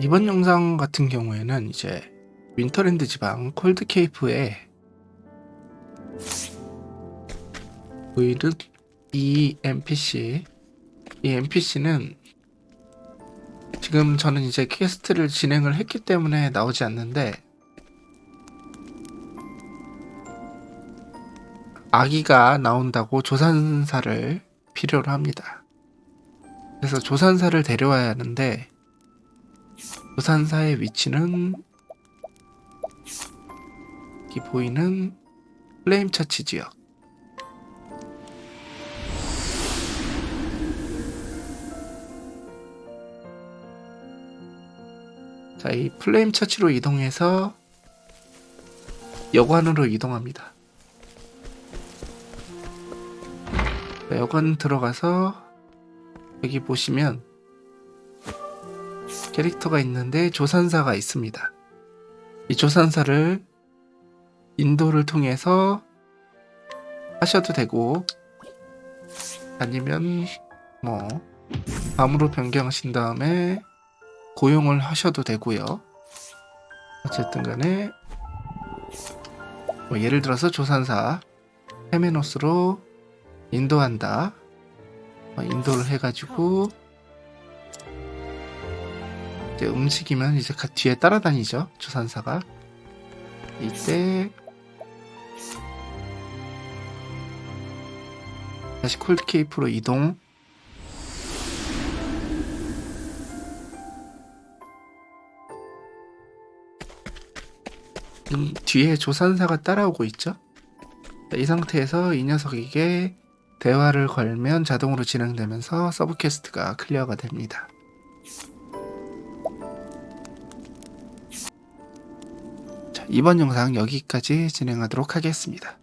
이번 영상 같은 경우에는 이제 윈터랜드 지방 콜드케이프에 보이는 이 NPC 이 NPC는 지금 저는 이제 퀘스트를 진행을 했기 때문에 나오지 않는데 아기가 나온다고 조산사를 필요로 합니다. 그래서 조산사를 데려와야 하는데 조산사의 위치는 여기 보이는 플레임 처치 지역 자, 이 플레임 처치로 이동해서 여관으로 이동합니다. 자, 여관 들어가서 여기 보시면 캐릭터가 있는데 조산사가 있습니다. 이 조산사를 인도를 통해서 하셔도 되고 아니면 뭐 밤으로 변경하신 다음에 고용을 하셔도 되고요. 어쨌든 간에 뭐 예를 들어서 조산사 헤메노스로 인도한다. 어, 인도를 해가지고 이제 움직이면 이제 가 뒤에 따라다니죠 조산사가. 이때 다시 콜드케이프로 이동. 이 뒤에 조산사가 따라오고 있죠? 자, 이 상태에서 이 녀석에게 대화를 걸면 자동으로 진행되면서 서브퀘스트가 클리어가 됩니다. 이번 영상 여기까지 진행하도록 하겠습니다.